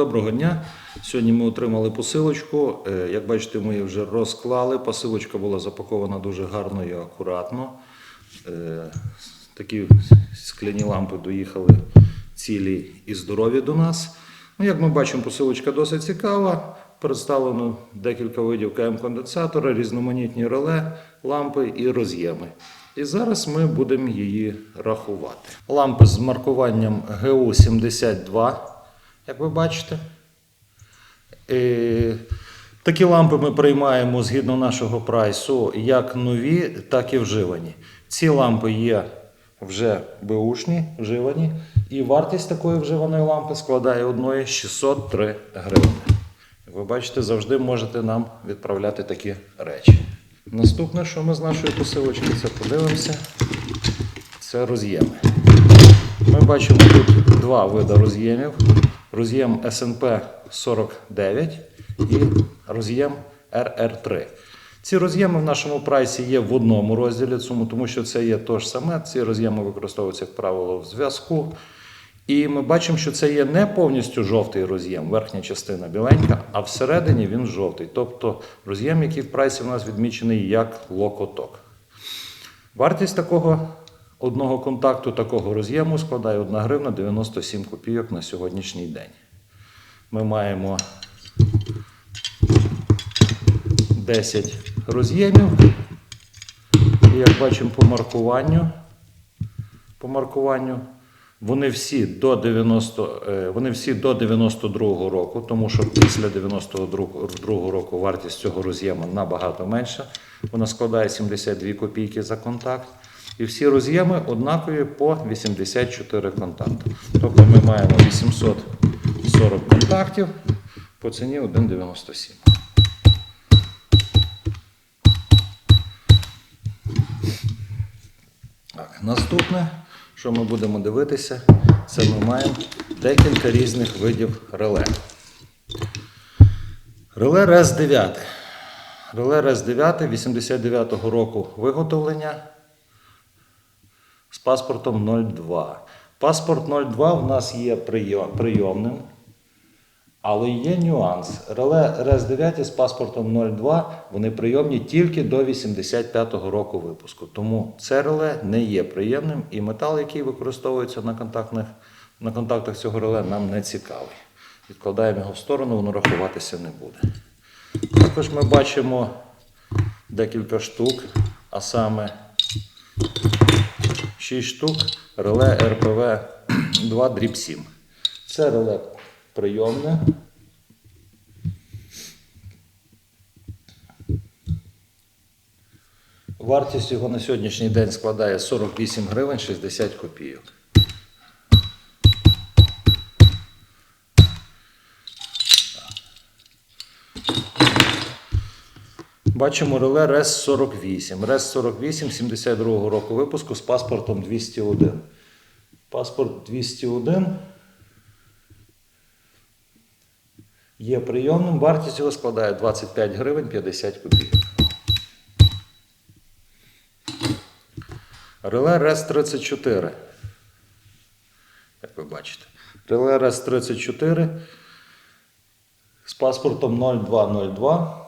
Доброго дня. Сьогодні ми отримали посилочку. Е, Як бачите, ми її вже розклали. Посилочка була запакована дуже гарно і акуратно. Е, Такі скляні лампи доїхали цілі і здорові до нас. Ну, як ми бачимо, посилочка досить цікава. Представлено декілька видів КМ-конденсатора, різноманітні реле, лампи і роз'єми. І зараз ми будемо її рахувати. Лампи з маркуванням ГУ-72, як ви бачите. Е, Такі лампи ми приймаємо згідно нашого прайсу як нові, так і вживані. Ці лампи є вже беушні, вживані, і вартість такої вживаної лампи складає одної 603 гривні. Ви бачите, завжди можете нам відправляти такі речі. Наступне, що ми з нашої посилочки, це подивимося, це роз'єми. Ми бачимо тут два види роз'ємів: роз'єм SNP 49 і роз'єм RR3. Ці роз'єми в нашому прайсі є в одному розділі, цьому, тому що це є те ж саме. Ці роз'єми використовуються, як правило, в зв'язку. І ми бачимо, що це є не повністю жовтий роз'єм, верхня частина біленька, а всередині він жовтий. Тобто роз'єм, який в прайсі в нас відмічений як локоток. Вартість такого одного контакту, такого роз'єму складає 1 гривна 97 копійок на сьогоднішній день. Ми маємо 10 роз'ємів. І як бачимо по маркуванню, по маркуванню, вони всі до 90, е, вони всі до 92-го року, тому що після 92-го року вартість цього роз'єму набагато менша. Вона складає 72 копійки за контакт. І всі роз'єми однакові по 84 контакти. Тобто ми маємо 840 контактів по ціні 1,97. Так, наступне, що ми будемо дивитися, це ми маємо декілька різних видів реле. Реле РЕС 9. Реле РЕС 9 89-го року виготовлення з паспортом 02. Паспорт 02 в нас є прийомним, але є нюанс. Реле РЕС 9 з паспортом 02 вони прийомні тільки до 85-го року випуску. Тому це реле не є приємним і метал, який використовується на, контактних, на контактах цього реле, нам не цікавий. Відкладаємо його в сторону, воно рахуватися не буде. Також ми бачимо декілька штук, а саме 6 штук реле РПВ 2 дріб 7. Це реле прийомне. Вартість його на сьогоднішній день складає 48 гривень 60 копійок. Бачимо реле РЕС 48. РЕС 48 72 року випуску з паспортом 201. Паспорт 201 є прийомним. Вартість його складає 25 гривень 50 копійок. Реле РЕС 34. Як ви бачите. Реле РЕС 34 з паспортом 0202.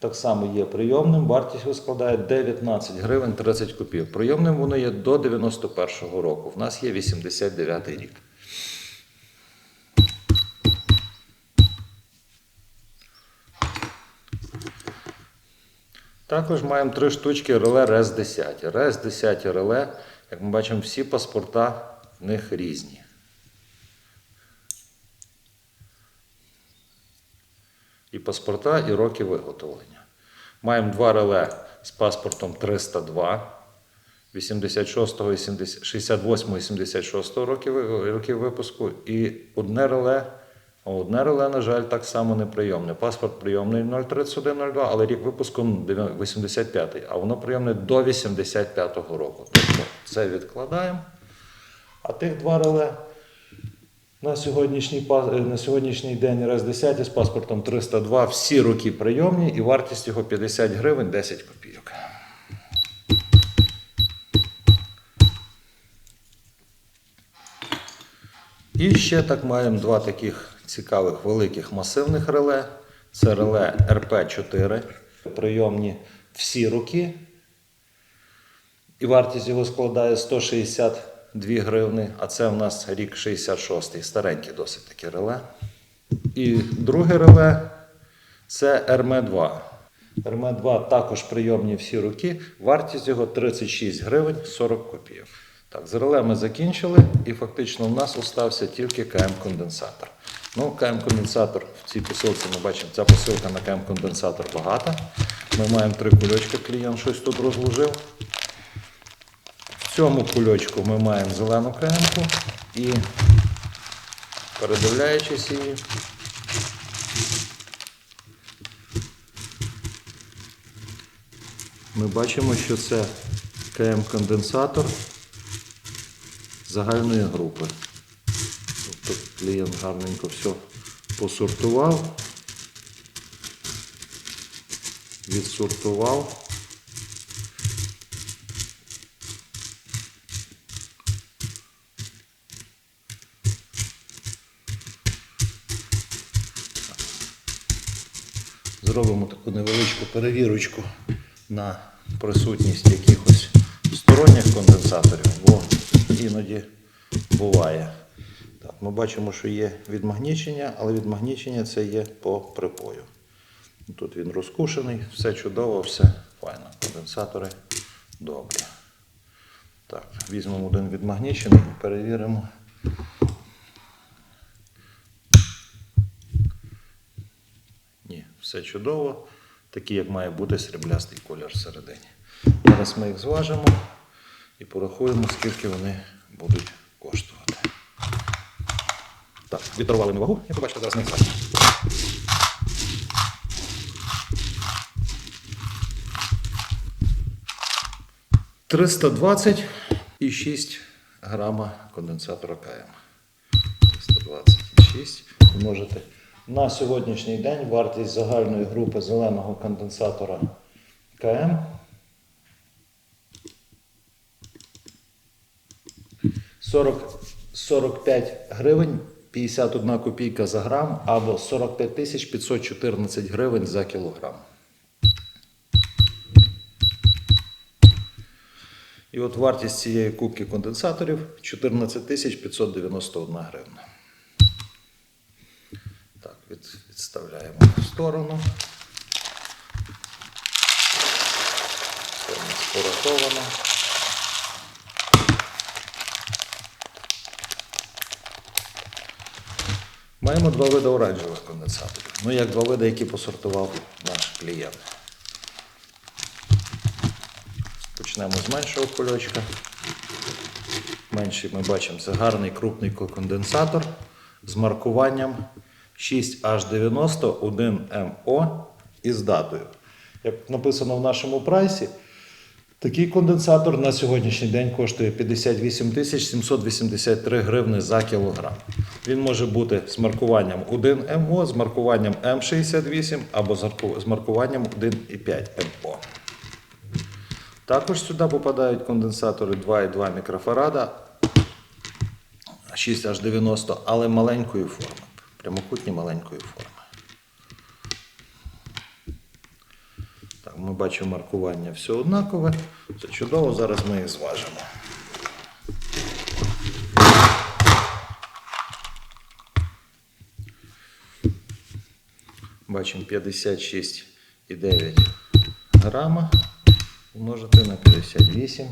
Так само є прийомним. Вартість його складає 19 гривень 30 копійок. Прийомним воно є до 91-го року. В нас є 89-й рік. Також маємо три штучки реле РЕС 10. РЕС 10 реле, як ми бачимо, всі паспорта в них різні. І паспорта, і роки виготовлення. Маємо два реле з паспортом 302, 86, 68 і 76 років, років випуску, і одне реле. Одне реле, на жаль, так само неприйомне. Паспорт прийомний 03102, але рік випуску 85-й, а воно прийомне до 85-го року. Тобто це відкладаємо. А тих два реле на сьогоднішній, е, на сьогоднішній день раз 10 з паспортом 302, всі роки прийомні і вартість його 50 гривень 10 копійок. І ще так маємо два таких цікавих великих масивних реле. Це реле РП-4, прийомні всі руки. І вартість його складає 162 гривни, а це в нас рік 66-й, старенький досить таке реле. І друге реле це РМ2. РМ2 також прийомні всі руки. Вартість його 36 гривень 40 копійок. Так, з реле ми закінчили, і фактично в нас остався тільки КМ-конденсатор. Ну, КМ-конденсатор в цій посилці ми бачимо, ця посилка на КМ-конденсатор багата. Ми маємо три кульочки, клієнт щось тут розложив. Цьому кульочку ми маємо зелену КМ-ку і передивляючись її. Ми бачимо, що це КМ-конденсатор загальної групи. Тобто клієнт гарненько все посортував, відсортував. Зробимо таку невеличку перевірочку на присутність якихось сторонніх конденсаторів, бо іноді буває. Так, ми бачимо, що є відмагнічення, але відмагнічення це є по припою. Тут він розкушений, все чудово, все файно. Конденсатори добрі. Так, візьмемо один відмагнічений і перевіримо. Все чудово. Такий, як має бути сріблястий колір всередині. Зараз ми їх зважимо і порахуємо, скільки вони будуть коштувати. Так, відторували ми вагу, ви бачите, зараз їх зважимо. Триста і 6 грама конденсатора КМ. 326 множити. На сьогоднішній день вартість загальної групи зеленого конденсатора КМ 40, 45 гривень 51 копійка за грам або 45 тисяч 514 гривень за кілограм. І от вартість цієї кубки конденсаторів 14 тисяч 591 гривна. Так, від, відставляємо в сторону. Це у нас пораховано. Маємо два види оранжевих конденсаторів. Ну, як два види, які посортував наш клієнт. Почнемо з меншого кульочка. Менший ми бачимо, це гарний крупний конденсатор з маркуванням 6H90 із датою. Як написано в нашому прайсі, такий конденсатор на сьогоднішній день коштує 58 783 гривни за кілограм. Він може бути з маркуванням 1МО, з маркуванням М68 або з маркуванням 1,5 МО. Також сюди попадають конденсатори 2,2 мікрофарада 6H90, але маленької форми. Прямокутні маленької форми. Так, ми бачимо маркування все однакове. Це чудово, зараз ми їх зважимо. Бачимо 56,9 грама умножити на 58.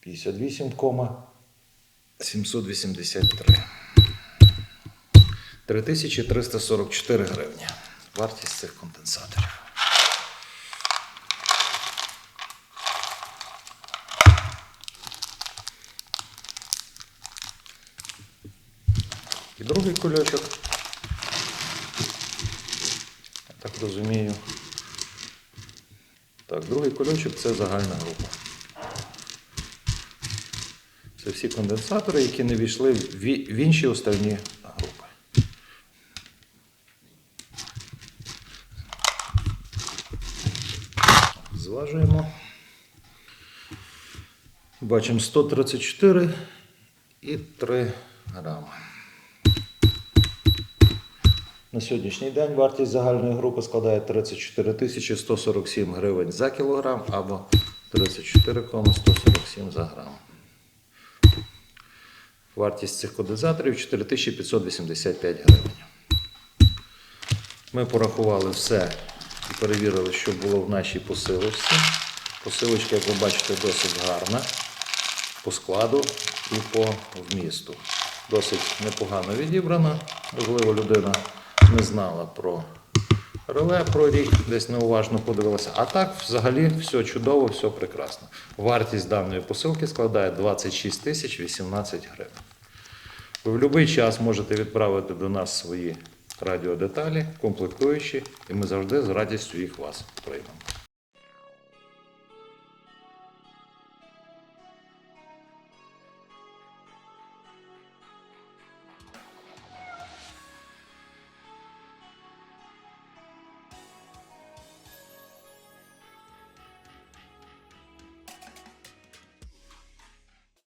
58,783. 3344 гривні. Вартість цих конденсаторів. І другий кульочок. Я так розумію. Так, другий кульочок це загальна група. Це всі конденсатори, які не війшли в інші остальні групи. Зважуємо. Бачимо 134 і 3 грами. На сьогоднішній день вартість загальної групи складає 34 147 гривень за кілограм або 34,147 за грам. Вартість цих конденсаторів 4585 гривень. Ми порахували все і перевірили, що було в нашій посилочці. Посилочка, як ви бачите, досить гарна по складу і по вмісту. Досить непогано відібрана. Можливо, людина не знала про реле, про рік, десь неуважно подивилася. А так, взагалі, все чудово, все прекрасно. Вартість даної посилки складає 26 тисяч 18 гривень. Ви в будь-який час можете відправити до нас свої радіодеталі, комплектуючі, і ми завжди з радістю їх вас приймемо.